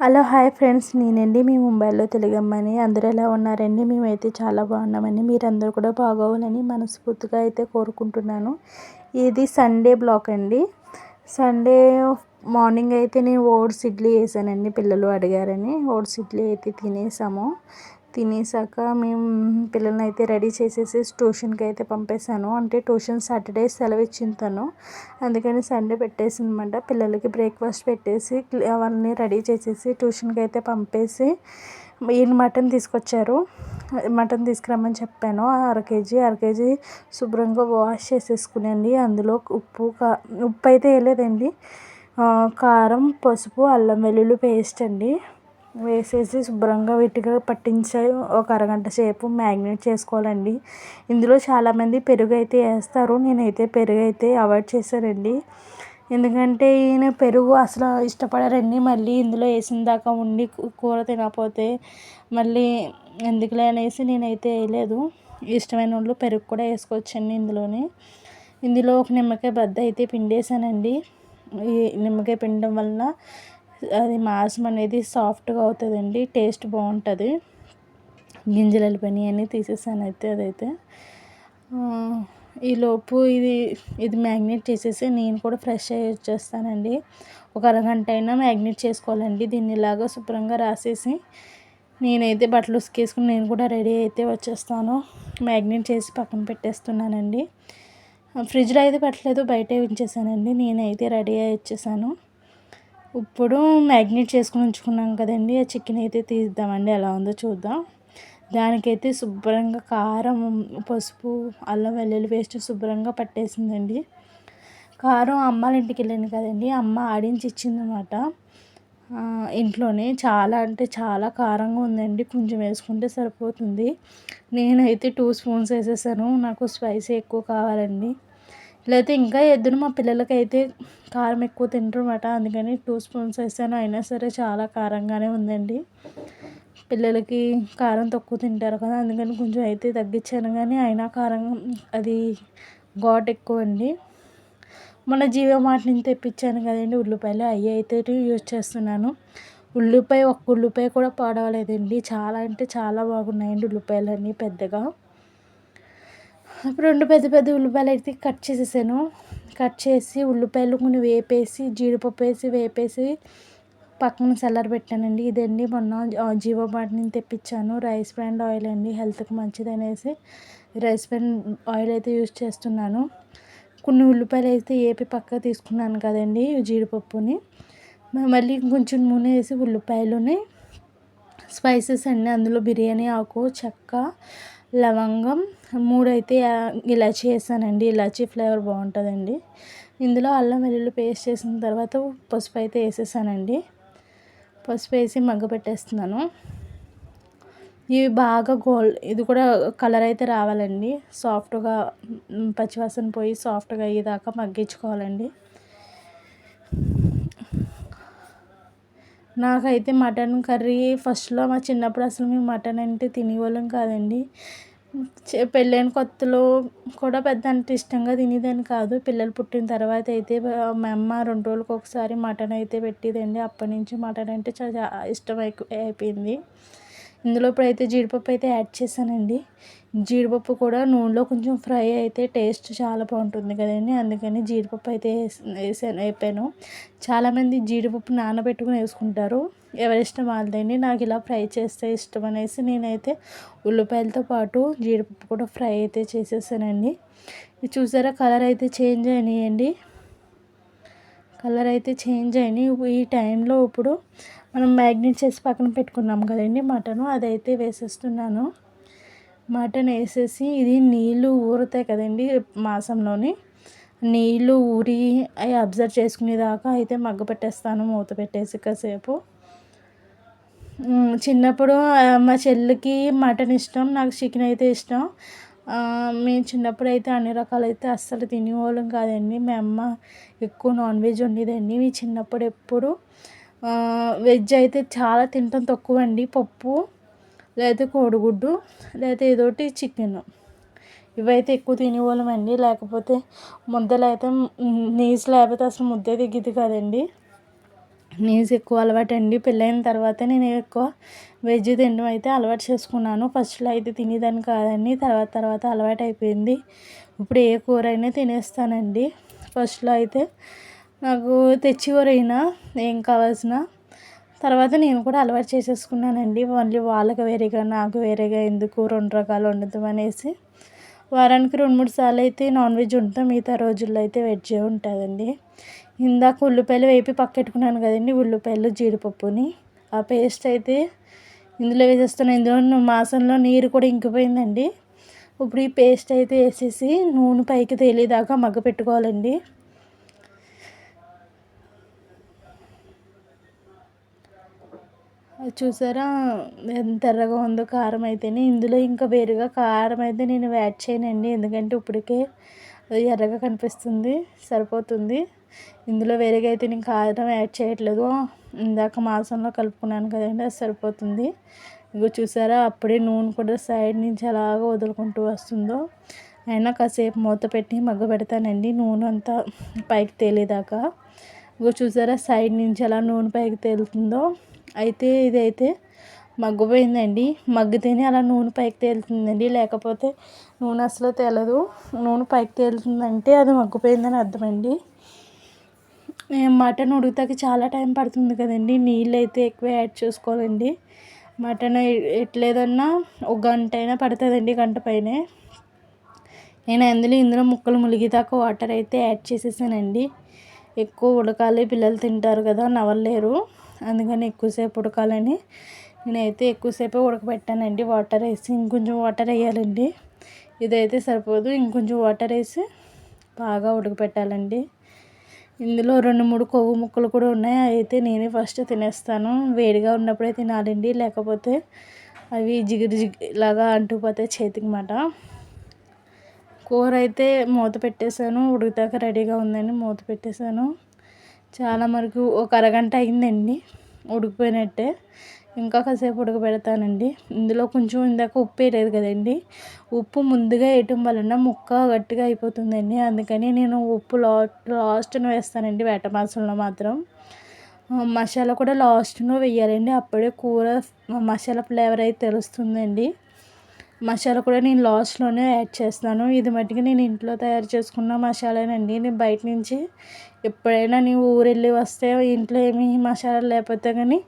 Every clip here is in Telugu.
Hello hi friends. నేనండి మీ ముంబైలో తెలుగమ్మని. అందరూ ఎలా ఉన్నారండి? మేమైతే చాలా బాగున్నామండి. మీరందరూ కూడా బాగోవాలని మనస్ఫూర్తిగా అయితే కోరుకుంటున్నాను. ఇది సండే బ్లాక్ అండి. సండే మార్నింగ్ అయితే నేను ఓట్స్ ఇడ్లీ వేసానండి పిల్లలు అడిగారని. ఓట్స్ ఇడ్లీ అయితే తినేసాము. తినేసాక మేము పిల్లల్ని అయితే రెడీ చేసేసి ట్యూషన్కి అయితే పంపేశాను. అంటే ట్యూషన్ సాటర్డే సెలవు ఇచ్చింది తను అందుకని సండే పెట్టేసింది అనమాట పిల్లలకి బ్రేక్ఫాస్ట్ పెట్టేసి వాళ్ళని రెడీ చేసేసి ట్యూషన్కి అయితే పంపేసి ఈయన మటన్ తీసుకొచ్చారు. మటన్ తీసుకురమ్మని చెప్పాను. అర కేజీ అర కేజీ శుభ్రంగా వాష్ చేసేసుకునండి. అందులో ఉప్పు కా ఉప్పు అయితే వేయలేదండి కారం పసుపు అల్లం వెల్లుల్లి పేస్ట్ అండి. వేసేసి శుభ్రంగా వీటిగా పట్టించి ఒక అరగంట సేపు మ్యాగ్నేట్ చేసుకోవాలండి. ఇందులో చాలామంది పెరుగు అయితే వేస్తారు. నేనైతే పెరుగు అయితే అవాయిడ్ చేశానండి. ఎందుకంటే ఈయన పెరుగు అసలు ఇష్టపడరండి. మళ్ళీ ఇందులో వేసిన దాకా ఉండి కూర తినకపోతే మళ్ళీ ఎందుకులే అనేసి నేనైతే వేయలేదు. ఇష్టమైన వాళ్ళు పెరుగు కూడా వేసుకోవచ్చండి ఇందులోనే. ఇందులో ఒక నిమ్మకాయ బద్ద అయితే పిండేసానండి ఈ నిమ్మకాయ పిండడం వలన అది మాంసం అనేది సాఫ్ట్గా అవుతుందండి టేస్ట్ బాగుంటుంది గింజలు వెళ్ళిపోయినాయి అన్నీ తీసేసాను అయితే అదైతే. ఈలోపు ఇది ఇది మ్యాగ్నేట్ చేసేసి నేను కూడా ఫ్రెష్ అయ్యి వచ్చేస్తానండి. ఒక అరగంట అయినా మ్యాగ్నేట్ చేసుకోవాలండి దీన్ని ఇలాగా శుభ్రంగా రాసేసి నేనైతే బట్టలు ఉసుకేసుకుని నేను కూడా రెడీ అయితే వచ్చేస్తాను. మ్యాగ్నేట్ చేసి పక్కన పెట్టేస్తున్నానండి. ఫ్రిడ్జ్లో అయితే పెట్టలేదు బయటే ఉంచేసానండి నేనైతే రెడీ అయ్యి వచ్చేసాను. ఇప్పుడు మ్యాగ్నేట్ చేసుకుని ఉంచుకున్నాం కదండి. ఆ చికెన్ అయితే తీద్దామండి. ఎలా ఉందో చూద్దాం. దానికైతే శుభ్రంగా కారం పసుపు అల్లం వెల్లుల్లి పేస్ట్ శుభ్రంగా పట్టేసిందండి. కారం అమ్మాళ్ళ ఇంటికి వెళ్ళాను కదండి. అమ్మ ఆడించి ఇచ్చిందనమాట ఇంట్లోనే చాలా అంటే చాలా కారంగా ఉందండి. కొంచెం వేసుకుంటే సరిపోతుంది. నేనైతే టూ స్పూన్స్ వేసేసాను. నాకు స్పైసీ ఎక్కువ కావాలండి. లేకపోతే ఇంకా ఎద్దును మా పిల్లలకైతే కారం ఎక్కువ తింటారన్నమాట. అందుకని టూ స్పూన్స్ వేసాను. అయినా సరే చాలా కారంగానే ఉందండి. పిల్లలకి కారం తక్కువ తింటారు కదా అందుకని కొంచెం అయితే తగ్గించాను. కానీ అయినా కారం అది ఘాట్ ఎక్కువ అండి. మన జీవమాట నుంచి తెప్పించాను కదండి. ఉల్లిపాయలు అవి అయితే యూజ్ చేస్తున్నాను. ఉల్లిపాయ ఒక్క ఉల్లిపాయ కూడా పాడవలేదండి. చాలా అంటే చాలా బాగున్నాయండి ఉల్లిపాయలు అన్నీ పెద్దగా. రెండు పెద్ద పెద్ద ఉల్లిపాయలు అయితే కట్ చేసేసాను. కట్ చేసి ఉల్లిపాయలు కొన్ని వేపేసి జీడిపప్పు వేసి వేపేసి పక్కన చల్లారి పెట్టానండి. ఇదండి మొన్న జీవో మాట నేను తెప్పించాను. రైస్ బ్రాండ్ ఆయిల్ అండి. హెల్త్కి మంచిది అనేసి రైస్ బ్రాండ్ ఆయిల్ అయితే యూజ్ చేస్తున్నాను. కొన్ని ఉల్లిపాయలు అయితే ఏపి పక్క తీసుకున్నాను కదండి జీడిపప్పుని. మళ్ళీ కొంచెం నూనె వేసి ఉల్లిపాయలుని స్పైసెస్ అండి. అందులో బిర్యానీ ఆకు చెక్క లవంగం మూడు అయితే ఇలాచీ వేసానండి. ఇలాచీ ఫ్లేవర్ బాగుంటుందండి. ఇందులో అల్లం వెల్లుల్లి పేస్ట్ చేసిన తర్వాత పసుపు అయితే వేసేసానండి. పసుపు వేసి మగ్గపెట్టేస్తున్నాను ఇవి బాగా గోల్డ్ ఇది కూడా కలర్ అయితే రావాలండి. సాఫ్ట్గా పచ్చివాసన పోయి సాఫ్ట్గా అయ్యేదాకా మగ్గించుకోవాలండి. నాకైతే మటన్ కర్రీ ఫస్ట్లో మా చిన్నప్పుడు అసలు మేము మటన్ అంటే తినేవాళ్ళం కాదండి. పెళ్ళైన కొత్తలో కూడా పెద్ద అంత ఇష్టంగా తినేదాన్ని కాదు. పిల్లలు పుట్టిన తర్వాత అయితే మా అమ్మ రెండు రోజులకు ఒకసారి మటన్ అయితే పెట్టేదండి. అప్పటి నుంచి మటన్ అంటే చాలా ఇష్టం అయిపోయింది. ఇందులో ఇప్పుడైతే జీడిపప్పు అయితే యాడ్ చేశానండి. జీడిపప్పు కూడా నూనెలో కొంచెం ఫ్రై అయితే టేస్ట్ చాలా బాగుంటుంది కదండి. అందుకని జీడిపప్పు అయితే వేసాను వేపాను. చాలామంది జీడిపప్పు నానబెట్టుకుని వేసుకుంటారు. ఎవరి ఇష్టం వాళ్ళదండి. నాకు ఇలా ఫ్రై చేస్తే ఇష్టం అనేసి నేనైతే ఉల్లిపాయలతో పాటు జీడిపప్పు కూడా ఫ్రై అయితే చేసేసానండి. చూసారా కలర్ అయితే చేంజ్ అయినాయండి. కలర్ అయితే చేంజ్ అయినాయి. ఈ టైంలో ఇప్పుడు మనం మ్యాగ్నెట్ చేసి పక్కన పెట్టుకున్నాం కదండి మటను. అదైతే వేసేస్తున్నాను. మటన్ వేసేసి ఇది నీళ్ళు ఊరుతాయి కదండి మాసంలోని. నీళ్ళు ఊరి అవి అబ్జర్వ్ చేసుకునేదాకా అయితే మగ్గ పెట్టేస్తాను మూత పెట్టేసి కాసేపు. చిన్నప్పుడు మా చెల్లికి మటన్ ఇష్టం నాకు చికెన్ అయితే ఇష్టం. మేము చిన్నప్పుడు అయితే అన్ని రకాలు అయితే అస్సలు తినేవాళ్ళం కాదండి. మా అమ్మ ఎక్కువ నాన్ వెజ్ వండేదండి. మీ చిన్నప్పుడు ఎప్పుడు? వెజ్ అయితే చాలా తింటాం తక్కువ అండి పప్పు లేకపోతే కోడిగుడ్డు లేకపోతే ఏదోటి చికెన్. ఇవైతే ఎక్కువ తినేవాళ్ళం అండి లేకపోతే ముద్దలు అయితే నీసు లేకపోతే అసలు ముద్దే దిగేది కదండి. నీస్ ఎక్కువ అలవాటు అండి పెళ్ళైన తర్వాత నేను ఎక్కువ వెజ్ తినడం అయితే అలవాటు చేసుకున్నాను. ఫస్ట్లో అయితే తినేదాన్ని కాదండి. తర్వాత తర్వాత అలవాటు అయిపోయింది ఇప్పుడు ఏ కూర అయినా తినేస్తానండి. ఫస్ట్లో అయితే నాకు తెచ్చివరైనా ఏం కావాల్సిన తర్వాత నేను కూడా అలవాటు చేసేసుకున్నానండి. మళ్ళీ వాళ్ళకి వేరేగా నాకు వేరేగా ఎందుకు రెండు రకాలు వండుతాం అనేసి. వారానికి రెండు మూడు సార్లు అయితే నాన్ వెజ్ ఉంటాం మిగతా రోజుల్లో అయితే వెజ్ ఉంటుందండి. ఇందాక ఉల్లిపాయలు వేపి పక్కెట్టుకున్నాను కదండి ఉల్లిపాయలు జీడిపప్పుని. ఆ పేస్ట్ అయితే ఇందులో వేసేస్తున్నాను ఇందులో మాసంలో నీరు కూడా ఇంకిపోయిందండి. ఇప్పుడు ఈ పేస్ట్ అయితే వేసేసి నూనె పైకి తేలేదాకా మగ్గ పెట్టుకోవాలండి. చూసారా? ఎంత ఎర్రగా ఉందో కారం అయితేనే. ఇందులో ఇంకా వేరుగా కారం అయితే నేను యాడ్ చేయనండి. ఎందుకంటే ఇప్పటికే ఎర్రగా కనిపిస్తుంది సరిపోతుంది. ఇందులో వేరేగా అయితే నేను కారం యాడ్ చేయట్లేదు. ఇందాక మాంసంలో కలుపుకున్నాను కదండి అది సరిపోతుంది. ఇగో చూసారా అప్పుడే నూనె కూడా సైడ్ నుంచి అలాగ వదులుకుంటూ వస్తుందో. అయినా కాసేపు మూత పెట్టి మగ్గ పెడతానండి నూనె అంతా పైకి తేలేదాకా. ఇగో చూసారా సైడ్ నుంచి అలా నూనె పైకి తేలుతుందో. అయితే ఇదైతే మగ్గిపోయిందండి. మగ్గితేనే అలా నూనె పైకి తేలుతుందండి లేకపోతే నూనె అసలు తేలదు. నూనె పైకి తేలుతుందంటే అది మగ్గిపోయిందని అర్థమండి. మటన్ ఉడుకుతాకి చాలా టైం పడుతుంది కదండి. నీళ్ళు అయితే ఎక్కువ యాడ్ చేసుకోవాలండి. మటన్ ఎట్లేదన్నా ఒక గంట అయినా పడుతుందండి గంట పైనే. నేను అందులో ఇందులో ముక్కలు ములిగేదాకా వాటర్ అయితే యాడ్ చేసేసానండి. ఎక్కువ ఉడకాలి పిల్లలు తింటారు కదా నవ్వలేరు అందుకని ఎక్కువసేపు ఉడకాలని నేనైతే ఎక్కువసేపే ఉడకబెట్టానండి వాటర్ వేసి. ఇంకొంచెం వాటర్ వేయాలండి. ఇదైతే సరిపోదు. ఇంకొంచెం వాటర్ వేసి బాగా ఉడకపెట్టాలండి ఇందులో రెండు మూడు కొవ్వు ముక్కలు కూడా ఉన్నాయి. అయితే నేనే ఫస్ట్ తినేస్తాను. వేడిగా ఉన్నప్పుడే తినాలండి. లేకపోతే అవి జిగిరి జిగి అంటూ పోతే చేతికి మాట. కూర అయితే మూత పెట్టేశాను. ఉడుకుతాక రెడీగా ఉందని మూత పెట్టేశాను. చాలా వరకు ఒక అరగంట అయిందండి. ఉడికిపోయినట్టే. ఇంకా కాసేపు ఉడకబెడతానండి. ఇందులో కొంచెం ఇందాక ఉప్పు వేయలేదు కదండి. ఉప్పు ముందుగా వేయటం వలన ముక్క గట్టిగా అయిపోతుందండి. అందుకని నేను ఉప్పు లా లాస్ట్ను వేస్తానండి వేట మాసంలో మాత్రం. మసాలా కూడా లాస్ట్ను వేయాలండి. అప్పుడే కూర మసాలా ఫ్లేవర్ అయితే తెలుస్తుందండి. మసాలా కూడా నేను లాస్ట్లోనే యాడ్ చేస్తాను. ఇది మట్టుకు నేను ఇంట్లో తయారు చేసుకున్న మసాలానండి. నేను బయట నుంచి ఎప్పుడైనా నేను ఊరు వెళ్ళి వస్తే ఇంట్లో ఏమి మసాలా లేకపోతే కానీ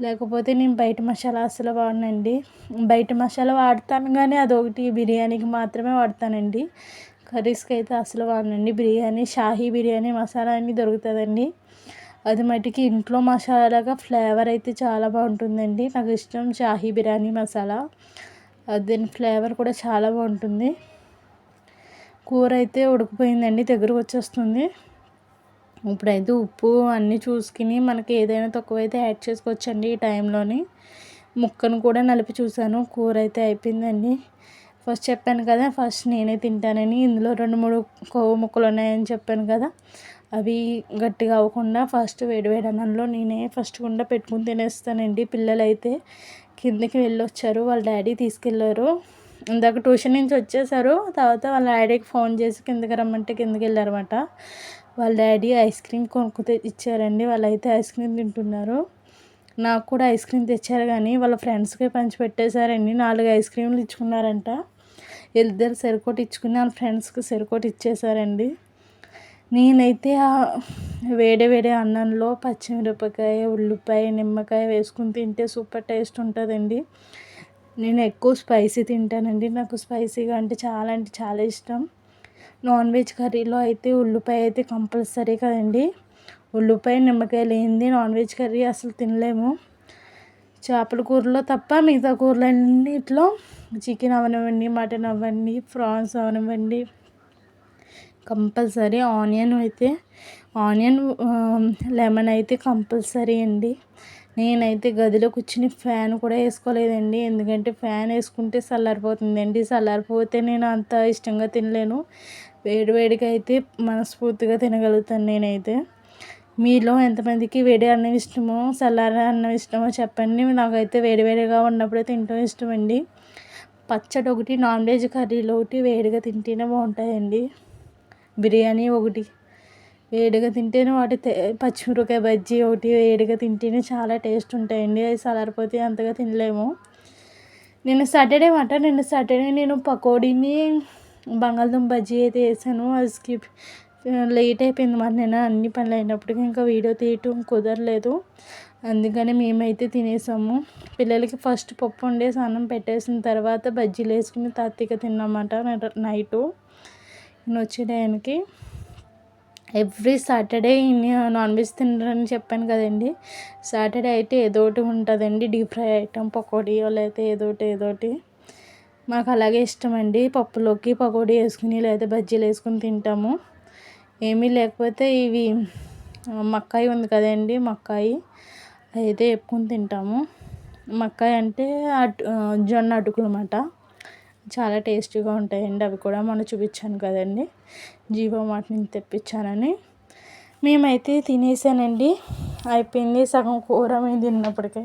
లేకపోతే నేను బయట మసాలా అసలు వాడనండి. బయట మసాలా వాడతాను కానీ అదొకటి బిర్యానీకి మాత్రమే వాడతానండి. కర్రీస్కి అయితే అసలు వాడనండి. బిర్యానీ షాహీ బిర్యానీ మసాలా అన్నీ దొరుకుతుందండి. అది మటుకి ఇంట్లో మసాలాగా ఫ్లేవర్ అయితే చాలా బాగుంటుందండి. నాకు ఇష్టం షాహీ బిర్యానీ మసాలా. అది ఫ్లేవర్ కూడా చాలా బాగుంటుంది. కూర అయితే ఉడికిపోయిందండి. దగ్గరకు వచ్చేస్తుంది. ఇప్పుడైతే ఉప్పు అన్నీ చూసుకుని మనకి ఏదైనా తక్కువైతే యాడ్ చేసుకోవచ్చండి ఈ టైంలోని. ముక్కను కూడా నలిపి చూశాను. కూర అయితే అయిపోయిందండి. ఫస్ట్ చెప్పాను కదా ఫస్ట్ నేనే తింటానని. ఇందులో రెండు మూడు కొవ్వు ముక్కలు ఉన్నాయని చెప్పాను కదా అవి గట్టిగా అవ్వకుండా ఫస్ట్ వేడివేడి అన్నంలో నేనే ఫస్ట్ గుండా పెట్టుకుని తినేస్తానండి. పిల్లలు అయితే కిందకి వెళ్ళొచ్చారు వాళ్ళ డాడీ తీసుకెళ్ళారు. ఇందాక ట్యూషన్ నుంచి వచ్చేసారు తర్వాత వాళ్ళ డాడీకి ఫోన్ చేసి కిందకి రమ్మంటే కిందకి వెళ్ళారన్నమాట. వాళ్ళ డాడీ ఐస్ క్రీమ్ కొనుక్కు ఇచ్చారండి. వాళ్ళైతే ఐస్ క్రీమ్ తింటున్నారు. నాకు కూడా ఐస్ క్రీమ్ తెచ్చారు కానీ వాళ్ళ ఫ్రెండ్స్కి పంచిపెట్టేశారండి. నాలుగు ఐస్ క్రీమ్లు ఇచ్చుకున్నారంట. ఇద్దరు సరికోటి ఇచ్చుకుని వాళ్ళ ఫ్రెండ్స్కి సరికోటి ఇచ్చేసారండి నేనైతే వేడి వేడి అన్నంలో పచ్చిమిరపకాయ ఉల్లిపాయ నిమ్మకాయ వేసుకుని తింటే సూపర్ టేస్ట్ ఉంటుందండి. నేను ఎక్కువ స్పైసీ తింటానండి. నాకు స్పైసీగా అంటే చాలా అంటే చాలా ఇష్టం. నాన్ వెజ్ కర్రీలో అయితే ఉల్లిపాయ అయితే కంపల్సరీ కదండి. ఉల్లిపాయ నిమ్మకాయ లేనిది నాన్ వెజ్ కర్రీ అసలు తినలేము. చేపల కూరలో తప్ప మిగతా కూరలన్నిట్లో చికెన్ అవనివ్వండి మటన్ అవ్వండి ఫ్రాన్స్ అవనివ్వండి. కంపల్సరీ ఆనియన్ అయితే ఆనియన్ లెమన్ అయితే కంపల్సరీ అండి. నేనైతే గదిలో కూర్చుని ఫ్యాన్ కూడా వేసుకోలేదండి. ఎందుకంటే ఫ్యాన్ వేసుకుంటే చల్లారిపోతుందండి చల్లారిపోతే నేను అంత ఇష్టంగా తినలేను. వేడివేడిగా అయితే మనస్ఫూర్తిగా తినగలుగుతాను నేనైతే. మీలో ఎంతమందికి వేడి అన్నం ఇష్టమో చల్లారి అన్నం ఇష్టమో చెప్పండి. నాకైతే వేడివేడిగా ఉన్నప్పుడే తింటాం ఇష్టం అండి పచ్చడి ఒకటి నాన్ వెజ్ కర్రీలు ఒకటి వేడిగా తింటేనే బాగుంటాయండి. బిర్యానీ ఒకటి వేడిగా తింటేనే వాటి పచ్చిమిరపకాయ బజ్జీ ఒకటి వేడిగా తింటేనే చాలా టేస్ట్ ఉంటాయండి. అవి చల్లారిపోతే అంతగా తినలేము. నిన్న సాటర్డే మాట నిన్న సాటర్డే నేను పకోడీని బంగాళదుంప బజ్జీ అయితే వేసాను అది స్కిప్ లేట్ అయిపోయింది మరి నేను అన్ని పనులు అయినప్పటికీ ఇంకా వీడియో తీయటం కుదరలేదు. అందుకని మేమైతే తినేసాము. పిల్లలకి ఫస్ట్ పప్పు వండేసి అన్నం పెట్టేసిన తర్వాత బజ్జీలు వేసుకుని తాత్తిక తిన్నామాట నైటు వచ్చే టైంకి. ఎవ్రీ సాటర్డే నాన్ వెజ్ తినరని చెప్పాను కదండి. సాటర్డే అయితే ఏదో ఒకటి ఉంటుందండి. డీప్ ఫ్రై ఐటమ్ పకోడీ లేకపోతే ఏదో ఒకటి ఏదో ఒకటి. మాకు అలాగే ఇష్టమండి. పప్పులోకి పకోడీ వేసుకుని లేదా బజ్జీలు వేసుకుని తింటాము. ఏమీ లేకపోతే ఇవి మక్కాయి ఉంది కదండి మక్కాయి. అయితే వేపుకొని తింటాము. మక్కాయి అంటే అటు జొన్న అటుకులు అన్నమాట చాలా టేస్టీగా ఉంటాయండి. అవి కూడా మొన్న చూపించాను కదండి. జీవో మాట నుంచి తెప్పించానని. మేమైతే తినేసానండి. అయిపోయింది సగం కూర మేము తిన్నప్పటికే.